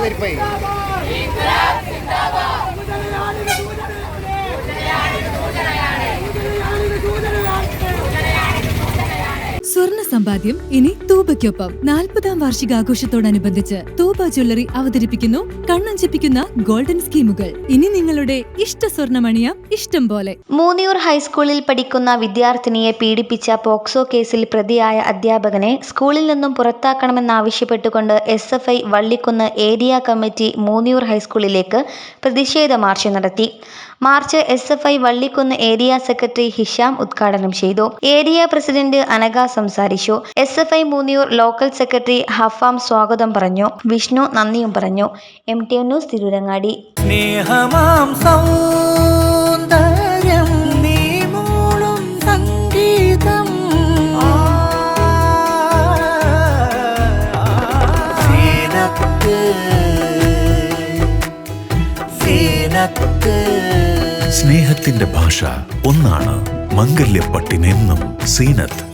അടിവരിപ്പായി സ്വർണ സമ്പാദ്യം ഇനി തൂബയ്ക്കൊപ്പം. നാൽപ്പതാം വാർഷികാഘോഷത്തോടനുബന്ധിച്ച് തൂബ ജ്വല്ലറി അവതരിപ്പിക്കുന്നു കണ്ണഞ്ചിപ്പിക്കുന്ന ഗോൾഡൻ സ്കീമുകൾ. ഇനി നിങ്ങളുടെ ഇഷ്ട സ്വർണമണിയ ഇഷ്ടം പോലെ. മൂന്നിയൂർ ഹൈസ്കൂളിൽ പഠിക്കുന്ന വിദ്യാർത്ഥിനിയെ പീഡിപ്പിച്ച പോക്സോ കേസിൽ പ്രതിയായ അധ്യാപകനെ സ്കൂളിൽ നിന്നും പുറത്താക്കണമെന്നാവശ്യപ്പെട്ടുകൊണ്ട് S F I Vallikkunnu area committee Moonniyur ഹൈസ്കൂളിലേക്ക് പ്രതിഷേധ മാർച്ച് നടത്തി. March S F I Vallikkunnu area secretary Hisham ഉദ്ഘാടനം ചെയ്തു. ഏരിയ പ്രസിഡന്റ് അനഘ സംസാരിച്ചു. S F I Moonniyur local secretary Hafam സ്വാഗതം പറഞ്ഞു. വിഷ്ണു നന്ദിയും പറഞ്ഞു. M T N news Tirurangadi. സ്നേഹത്തിന്റെ ഭാഷ ഒന്നാണ് മംഗല്യപ്പട്ടിനെന്നും Seenath.